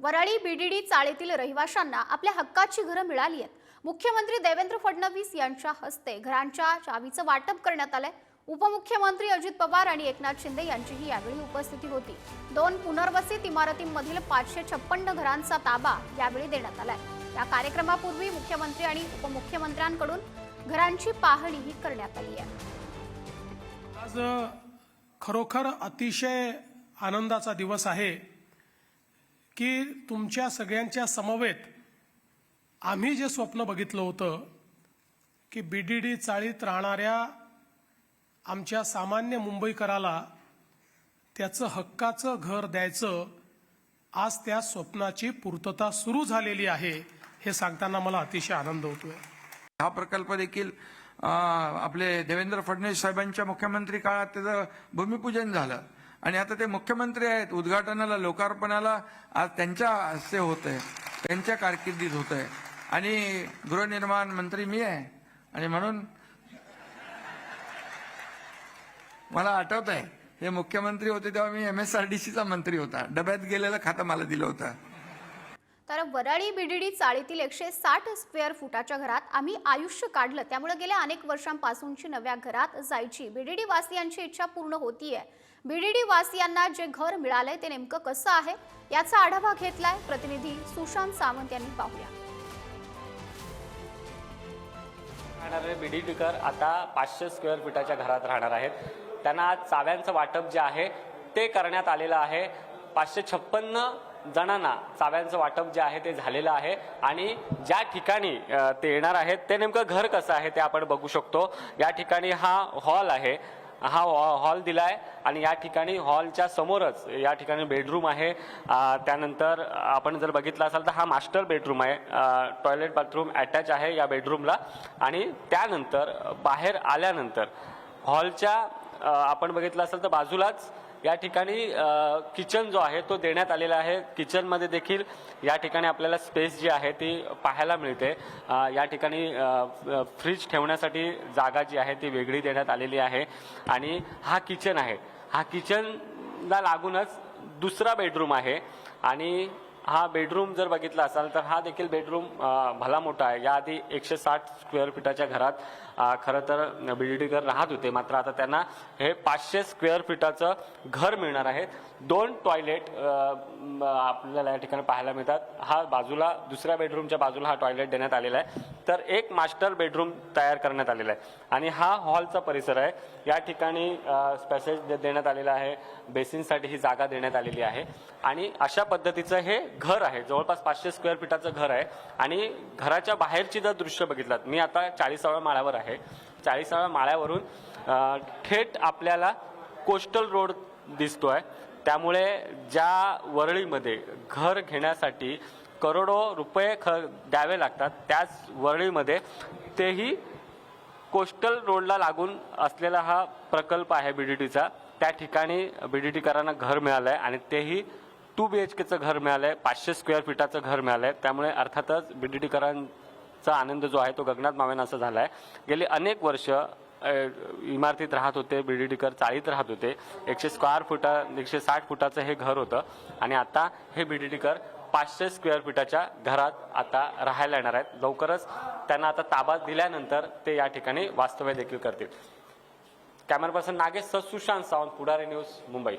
वराळी VDD चाळीतील रहिवाशांना आपल्या हक्काची घरं मिळाली आहेत. मुख्यमंत्री देवेंद्र फडणवीस यांच्या हस्ते घरांच्या चावीचं वाटप करण्यात आलंय. उपमुख्यमंत्री अजित पवार आणि एकनाथ शिंदे यांचीही यावेळी उपस्थिती होती. दोन पुनर्वसित इमारतींमधील पाचशे छप्पन्न घरांचा ताबा यावेळी देण्यात आलाय. या कार्यक्रमापूर्वी मुख्यमंत्री आणि उपमुख्यमंत्र्यांकडून घरांची पाहणीही करण्यात आली आहे. आज खरोखर अतिशय आनंदाचा दिवस आहे. की तुमच्या सगळ्यांच्या समवेत आम्ही जे स्वप्न बघितलं होतं की बी डी डी चाळीत राहणाऱ्या आमच्या सामान्य मुंबईकराला त्याचं हक्काचं घर द्यायचं आज त्या स्वप्नाची पूर्तता सुरू झालेली आहे हे सांगताना मला अतिशय आनंद होतोय. हा प्रकल्प देखील आपले देवेंद्र फडणवीस साहेबांच्या मुख्यमंत्री काळात त्याचं भूमिपूजन झालं. आणि आता ते मुख्यमंत्री आहेत उद्घाटनाला लोकार्पणाला आज त्यांच्या हस्ते होत आहे त्यांच्या कारकिर्दीत होत आहे आणि गृहनिर्माण मंत्री मी आहे. आणि म्हणून मला आठवत आहे हे मुख्यमंत्री होते तेव्हा मी एम एस आर डी सीचा मंत्री होता. डब्यात गेलेलं खातं मला दिलं होतं. तर वराळी बिडीडी चाळीतील एकशे साठ स्क्वेअर फुटाच्या घरात आम्ही आयुष्य काढलं. त्यामुळे गेल्या अनेक वर्षांपासूनची नव्या घरात जायची. बीडीडी वासियांची इच्छा पूर्ण होतीये. बीडीडी वासियांना जे घर मिळालंय ते नेमकं कसं आहे याचा आढावा घेतलाय प्रतिनिधी सुशांत सावंत यांनी पाहूया. राहणारे बीडीटीकर आता पाचशे स्क्वेअर फुटाच्या घरात राहणार आहेत. त्यांना आज चाव्यांचं वाटप जे आहे ते करण्यात आलेलं आहे. पाचशे छप्पन्न जणांना चाव्यांचं वाटप जे आहे ते झालेलं आहे. आणि ज्या ठिकाणी ते येणार आहेत ते नेमकं घर कसं आहे ते आपण बघू शकतो. या ठिकाणी हा हॉल आहे. हा हॉल हॉल दिलाय आणि या ठिकाणी हॉलच्या समोरच या ठिकाणी बेडरूम आहे. त्यानंतर आपण जर बघितलं असाल तर हा मास्टर बेडरूम आहे. टॉयलेट बाथरूम अटॅच आहे या बेडरूमला. आणि त्यानंतर बाहेर आल्यानंतर हॉलच्या आपण बघितलं असेल तर बाजूलाच या ठिकाणी किचन जो आहे तो देण्यात आलेला आहे. किचनमध्ये देखील या ठिकाणी आपल्याला स्पेस जी आहे ती पाहायला मिळते. या ठिकाणी फ्रीज ठेवण्यासाठी जागा जी आहे ती वेगळी देण्यात आलेली आहे. आणि हा किचन आहे. हा किचनला लागूनच दुसरा बेडरूम आहे. आणि हा बेडरूम जर बघितला असाल तर हा देखील बेडरूम भला मोठा आहे. याआधी एकशे साठ स्क्वेअर फीटाच्या घरात खरं तर बिल्डिंगर राहत होते. मात्र आता त्यांना हे पाचशे स्क्वेअर फीटाचं घर मिळणार आहे. दोन टॉयलेट आपल्याला या ठिकाणी पाहायला मिळतात. हा बाजूला दुसऱ्या बेडरूमच्या बाजूला हा टॉयलेट देण्यात आलेला आहे. तर एक मास्टर बेडरूम तयार करण्यात आलेला आहे. आणि हा हॉलचा परिसर आहे. या ठिकाणी स्पॅसेज देण्यात आलेला आहे. बेसिनसाठी ही जागा देण्यात आलेली आहे. आणि अशा पद्धतीचं हे घर आहे जवळपास पाचशे स्क्वेअर फीटाचं घर आहे. आणि घराच्या बाहेरची जर दृश्य बघितलात मी आता चाळीसाव्या माळ्यावर आहे. चाळीसाव्या माळ्यावरून थेट आपल्याला कोस्टल रोड दिसतोय. त्यामुळे ज्या वरळीमध्ये घर घेण्यासाठी करोडो रुपये ख द्यावे लागतात त्याच वरळीमध्ये तेही कोस्टल रोडला लागून असलेला हा प्रकल्प आहे बीडीटीचा त्या ठिकाणी बीडीटीकरांना घर मिळालं आहे आणि तेही टू बी एच केचं घर मिळालंय पाचशे स्क्वेअर फीटाचं घर मिळालंय. त्यामुळे अर्थातच बी डी टीकरांचा आनंद जो आहे तो गगनात मावेन असं आहे गेली अनेक वर्ष इमारतीत राहत होते बी डी डीकर चाळीत राहत होते. एकशे स्क्वेअर फुटा एकशे साठ फुटाचं हे घर होतं. आणि आता हे बी डी डीकर पाचशे स्क्वेअर फीटाच्या घरात आता राहायला येणार आहेत. लवकरच त्यांना आता ताबा दिल्यानंतर ते या ठिकाणी वास्तव्य देखील करतील. Camera person Nagesh Sushant Sawant Pudhari news Mumbai.